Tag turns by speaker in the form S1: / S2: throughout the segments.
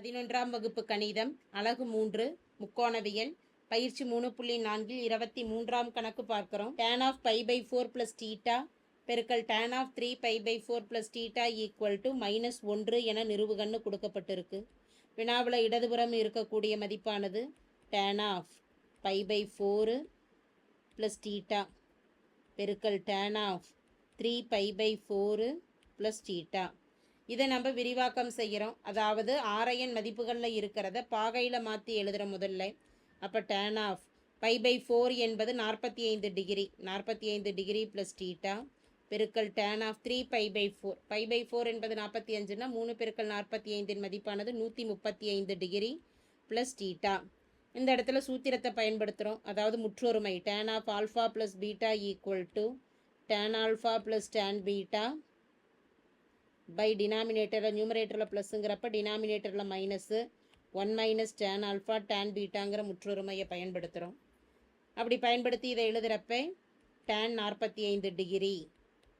S1: பதினொன்றாம் வகுப்பு கணிதம் அலகு மூன்று முக்கோணவியல் பயிற்சி மூணு புள்ளி நான்கில் இருபத்தி மூன்றாம் கணக்கு பார்க்கிறோம். Tan of pi by four plus theta பெருக்கல் tan of three pi by four plus theta equal to minus ஒன்று என நிறுவுகன்னு கொடுக்கப்பட்டிருக்கு. வினாவில் இடதுபுறம் இருக்கக்கூடிய மதிப்பானது tan of pi by four plus theta பெருக்கல் tan of three pi by four plus theta இதை நம்ம விரிவாக்கம் செய்கிறோம். அதாவது ஆரையன் மதிப்புகளில் இருக்கிறத பாகையில் மாற்றி எழுதுகிற முதல்ல. அப்போ tan of pi by four என்பது நாற்பத்தி ஐந்து டிகிரி. நாற்பத்தி ஐந்து டிகிரி ப்ளஸ் டீட்டா பெருக்கல் tan of three pi by four pi by four என்பது நாற்பத்தி அஞ்சுனா மூணு பெருக்கல் நாற்பத்தி ஐந்தின் மதிப்பானது நூற்றி முப்பத்தி ஐந்து டிகிரி ப்ளஸ் டீட்டா இந்த இடத்துல சூத்திரத்தை பயன்படுத்துகிறோம் அதாவது முற்றொருமை. Tan of alpha plus beta equal to tan alpha plus tan beta by டினாமினேட்டரில் நியூமரேட்டரில் ப்ளஸ்ஸுங்கிறப்ப டினாமினேட்டரில் minus one minus tan alpha tan பீட்டாங்கிற முற்றொருமையை பயன்படுத்துகிறோம் அப்படி பயன்படுத்தி இதை எழுதுகிறப்ப டேன் நாற்பத்தி ஐந்து டிகிரி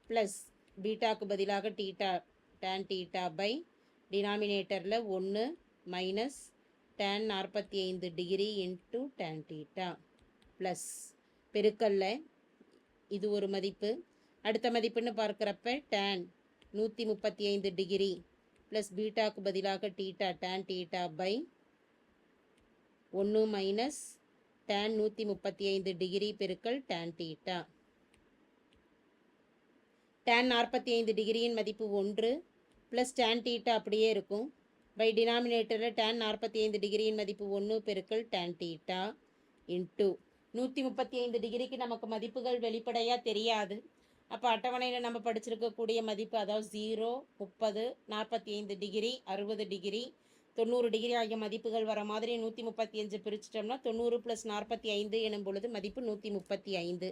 S1: ப்ளஸ் பீட்டாக்கு பதிலாக டீட்டா டேன் டீட்டா பை டினாமினேட்டரில் ஒன்று மைனஸ் டேன் நாற்பத்தி ஐந்து degree into tan theta plus பெருக்கல்ல இது ஒரு மதிப்பு. அடுத்த மதிப்புன்னு பார்க்குறப்ப டேன் நூற்றி முப்பத்தி ஐந்து டிகிரி ப்ளஸ் பீட்டாக்கு பதிலாக டீட்டா டேன் டீட்டா பை ஒன்று மைனஸ் டேன் நூற்றி முப்பத்தி ஐந்து டிகிரி பெருக்கல் டேன் டீட்டா டேன் நாற்பத்தி ஐந்து டிகிரியின் மதிப்பு ஒன்று ப்ளஸ் டேன் டீட்டா அப்படியே இருக்கும். பை டினாமினேட்டரில் டேன் நாற்பத்தி ஐந்து டிகிரியின் மதிப்பு ஒன்று பெருக்கல் டேன் டீட்டா இன்ட்டு நூற்றி முப்பத்தி ஐந்து டிகிரிக்கு நமக்கு மதிப்புகள் வெளிப்படையாக தெரியாது. அப்போ அட்டவணையில் நம்ம படிச்சிருக்கக்கூடிய மதிப்பு அதாவது ஜீரோ முப்பது நாற்பத்தி ஐந்து டிகிரி அறுபது டிகிரி தொண்ணூறு டிகிரி ஆகிய மதிப்புகள் வர மாதிரி நூற்றி முப்பத்தி அஞ்சு பிரிச்சிட்டோம்னா தொண்ணூறு ப்ளஸ் நாற்பத்தி ஐந்து எனும் பொழுது மதிப்பு நூற்றி முப்பத்தி ஐந்து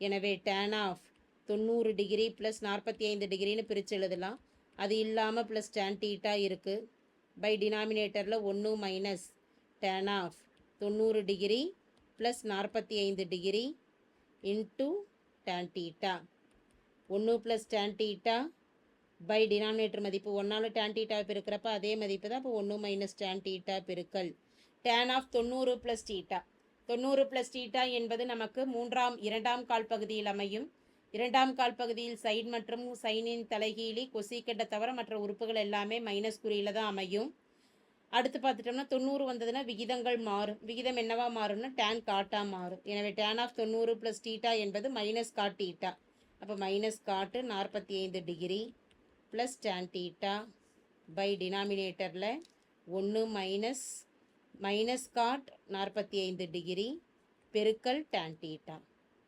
S1: எனவே டேன் ஆஃப் தொண்ணூறு டிகிரி ப்ளஸ் நாற்பத்தி ஐந்து டிகிரின்னு பிரித்து எழுதலாம். அது இல்லாமல் ப்ளஸ் டேன் டீட்டா இருக்குது பை டினாமினேட்டரில் ஒன்று மைனஸ் டேன் ஆஃப் தொண்ணூறு டிகிரி ப்ளஸ் நாற்பத்தி ஐந்து டிகிரி இன்ட்டு டேன் டீட்டா ஒன்று plus tan theta by denominator மதிப்பு ஒன்றால் டேன் டீட்டா பெருக்கிறப்ப அதே மதிப்பு தான் இப்போ ஒன்று மைனஸ் டேன் டீட்டா பெருக்கல். டேன் ஆஃப் தொண்ணூறு ப்ளஸ் டீட்டா தொண்ணூறு ப்ளஸ் டீட்டா என்பது நமக்கு மூன்றாம் இரண்டாம் கால் பகுதியில் அமையும். இரண்டாம் கால் பகுதியில் சைன் மற்றும் சைனின் தலைகீழி கொசிக்கெட்ட தவிர மற்ற உறுப்புகள் எல்லாமே மைனஸ் குறியில் தான் அமையும். அடுத்து பார்த்துட்டோம்னா தொண்ணூறு வந்ததுன்னா விகிதங்கள் மாறும். விகிதம் என்னவா மாறும்னா டேன் காட்டா மாறும். எனவே டேன் ஆஃப் தொண்ணூறு ப்ளஸ் டீட்டா என்பது மைனஸ் காட் டீட்டா அப்போ மைனஸ் காட்டு நாற்பத்தி ஐந்து டிகிரி ப்ளஸ் டேன்டீட்டா பை டினாமினேட்டரில் ஒன்று மைனஸ் மைனஸ் காட் நாற்பத்தி ஐந்து டிகிரி பெருக்கல் டேன்டீட்டா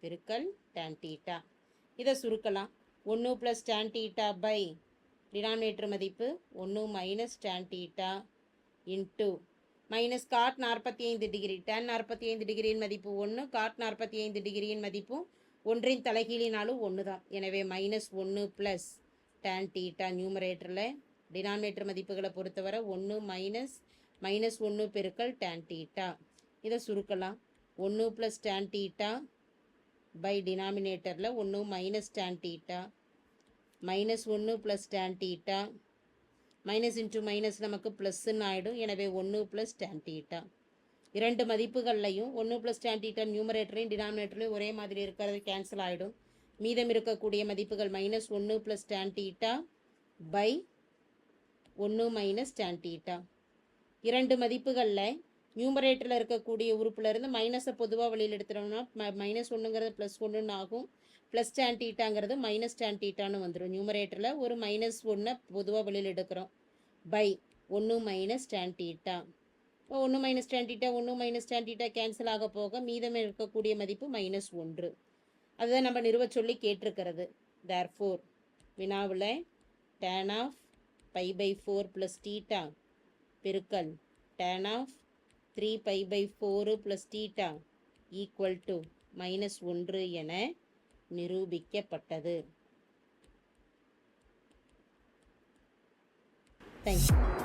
S1: பெருக்கல் டேன்டீட்டா இதை சுருக்கலாம். ஒன்று ப்ளஸ் டேன்டீட்டா பை டினாமினேட்டர் மதிப்பு ஒன்று minus tan theta into minus cot நாற்பத்தி ஐந்து டிகிரி டேன் நாற்பத்தி ஐந்து டிகிரியின் மதிப்பு ஒன்று காட் நாற்பத்தி ஐந்து டிகிரியின் மதிப்பும் ஒன்றின் தலைகீழினாலும் ஒன்று தான் எனவே மைனஸ் ஒன்று ப்ளஸ் டேன் டீட்டா நியூமரேட்டரில் டினாமினேட்டர் மதிப்புகளை பொறுத்தவரை ஒன்று மைனஸ் மைனஸ் ஒன்று பெருக்கல் டேன் டீட்டா இதை சுருக்கலாம். ஒன்று ப்ளஸ் டேன் டீட்டா பை டினாமினேட்டரில் ஒன்று மைனஸ் டேன் டீட்டா மைனஸ் ஒன்று plus tan theta minus into minus நமக்கு ப்ளஸ்ன்னு ஆகிடும் எனவே ஒன்று ப்ளஸ் டேன் டீட்டா இரண்டு மதிப்புகள்லையும் ஒன்று ப்ளஸ் டேன் டீட்டா நியூமரேட்டரையும் டினாமினேட்டரையும் ஒரே மாதிரி இருக்கிறது கேன்சல் ஆகிடும் மீதம் இருக்கக்கூடிய மதிப்புகள் மைனஸ் ஒன்று ப்ளஸ் டேன் டீட்டா பை ஒன்று மைனஸ் டேன் டீட்டா இரண்டு மதிப்புகளில் நியூமரேட்டரில் இருக்கக்கூடிய உறுப்புலேருந்து மைனஸை பொதுவாக வெளியில் எடுத்துட்டோம்னா மைனஸ் ஒன்றுங்கிறது ப்ளஸ் ஒன்றுன்னு ஆகும். ப்ளஸ் டேன் டீட்டாங்கிறது மைனஸ் டேன் டீட்டான்னு வந்துடும் நியூமரேட்டரில் ஒரு மைனஸ் ஒன்றை பொதுவாக வெளியில் எடுக்கிறோம். பை ஒன்று மைனஸ் டேன் டீட்டா ஒன்று மைனஸ் டென் டீட்டா ஒன்று மைனஸ் டென் டீட்டா கேன்சல் ஆக போக மீதம் இருக்கக்கூடிய மதிப்பு மைனஸ் ஒன்று. அதுதான் நம்ம நிறுவ சொல்லி கேட்டிருக்கிறது. தேர் ஃபோர் வினாவில் tan of pi by four plus theta பெருக்கல் tan of three pi by four plus theta equal to minus ஒன்று என நிரூபிக்கப்பட்டது. தேங்க்யூ